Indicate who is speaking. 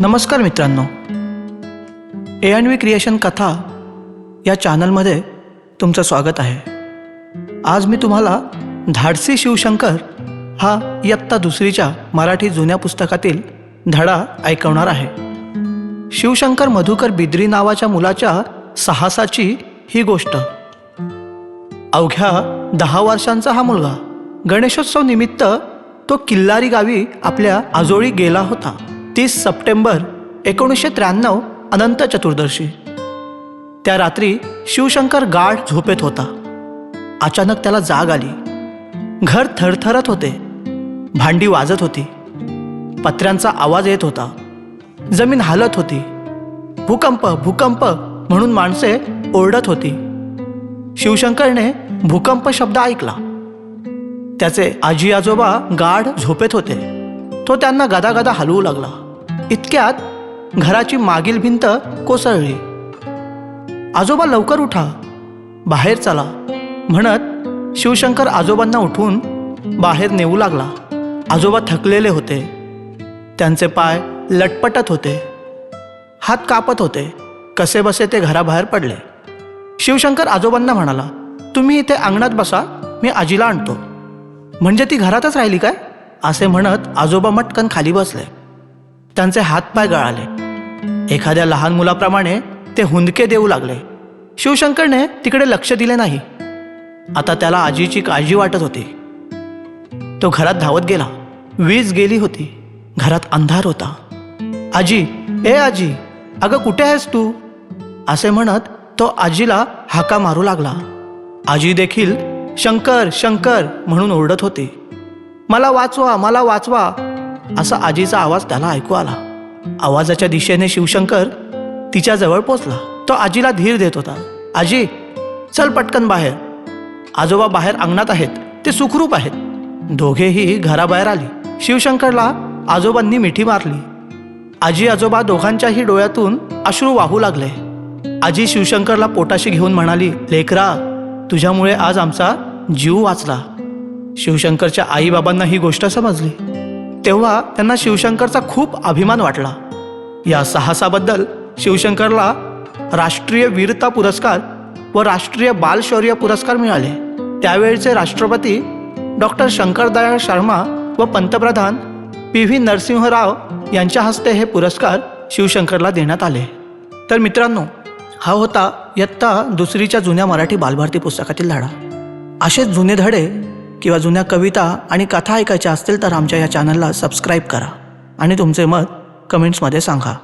Speaker 1: नमस्कार मित्रांनो. A N V creation कथा या चॅनलमध्ये तुमचं स्वागत आहे. आज मी तुम्हाला धाडसी शिवशंकर हा इयत्ता दुसरीच्या मराठी जुन्या पुस्तकातील धडा ऐकवणार आहे. शिवशंकर मधुकर बिद्री नावाच्या मुलाच्या साहसाची ही गोष्ट. अवघ्या दहा वर्षांचा हा मुलगा. गणेशोत्सव निमित्त तो किल्लारी गावी आपल्या आजोळी गेला होता. तीस सप्टेंबर एकोणीसशे त्र्याण्णव अनंत चतुर्दशी. त्या रात्री शिवशंकर गाढ झोपेत होता. अचानक त्याला जाग आली. घर थरथरत होते. भांडी वाजत होती. पत्र्यांचा आवाज येत होता. जमीन हालत होती. भूकंप भूकंप म्हणून माणसे ओरडत होती. शिवशंकरने भूकंप शब्द ऐकला. त्याचे आजी आजोबा गाढ झोपेत होते. तो त्यांना गदागदा हलवू लागला. इतक्यात घराची मागील भिंत कोसळली. आजोबा लवकर उठा. बाहेर चला. म्हणत शिवशंकर आजोबांना उठवून बाहेर नेऊ लागला. आजोबा थकलेले होते. त्यांचे पाय लटपटत होते. हात कापत होते. कसे बसे ते घराबाहेर पडले. शिवशंकर आजोबांना म्हणाला तुम्ही इथे अंगणात बसा. मी आजीला आणतो. म्हणजे ती घरातच राहिली काय? असे म्हणत आजोबा मटकन खाली बसले. त्यांचे हातपाय गळाले. एखाद्या लहान मुलाप्रमाणे ते हुंदके देऊ लागले. शिवशंकरने तिकडे लक्ष दिले नाही. आता त्याला आजीची काळजी वाटत होती. तो घरात धावत गेला. वीज गेली होती. घरात अंधार होता. आजी ए आजी अगं कुठे आहेस तू? असे म्हणत तो आजीला हाका मारू लागला. आजी देखील शंकर शंकर म्हणून ओरडत होती. मला वाचवा मला वाचवा असा आजीचा आवाज त्याला ऐकू आला. आवाजाच्या दिशेने शिवशंकर तिच्याजवळ पोचला. तो आजीला धीर देत होता. आजी चल पटकन बाहेर. आजोबा बाहेर अंगणात आहेत. ते सुखरूप आहेत. दोघेही घराबाहेर आली. शिवशंकरला आजोबांनी मिठी मारली. आजी आजोबा दोघांच्याही डोळ्यातून अश्रू वाहू लागले. आजी शिवशंकरला पोटाशी घेऊन म्हणाली लेकरा तुझ्यामुळे आज आमचा जीव वाचला. शिवशंकरच्या आईबाबांना ही गोष्ट समजली. तेव्हा त्यांना शिवशंकरचा खूप अभिमान वाटला. या साहसाबद्दल शिवशंकरला राष्ट्रीय वीरता पुरस्कार व राष्ट्रीय बालशौर्य पुरस्कार मिळाले. त्यावेळचे राष्ट्रपती डॉक्टर शंकरदयाळ शर्मा व पंतप्रधान पी व्ही नरसिंहराव यांच्या हस्ते हे पुरस्कार शिवशंकरला देण्यात आले. तर मित्रांनो हा होता इयत्ता दुसरीच्या जुन्या मराठी बालभारती पुस्तकातील धडा. असेच जुने धडे किंवा जुन्या कविता आणि कथा ऐकायच्या असतील तर आमच्या या चॅनलला सबस्क्राईब करा. आणि तुमचे मत कमेंट्समध्ये सांगा.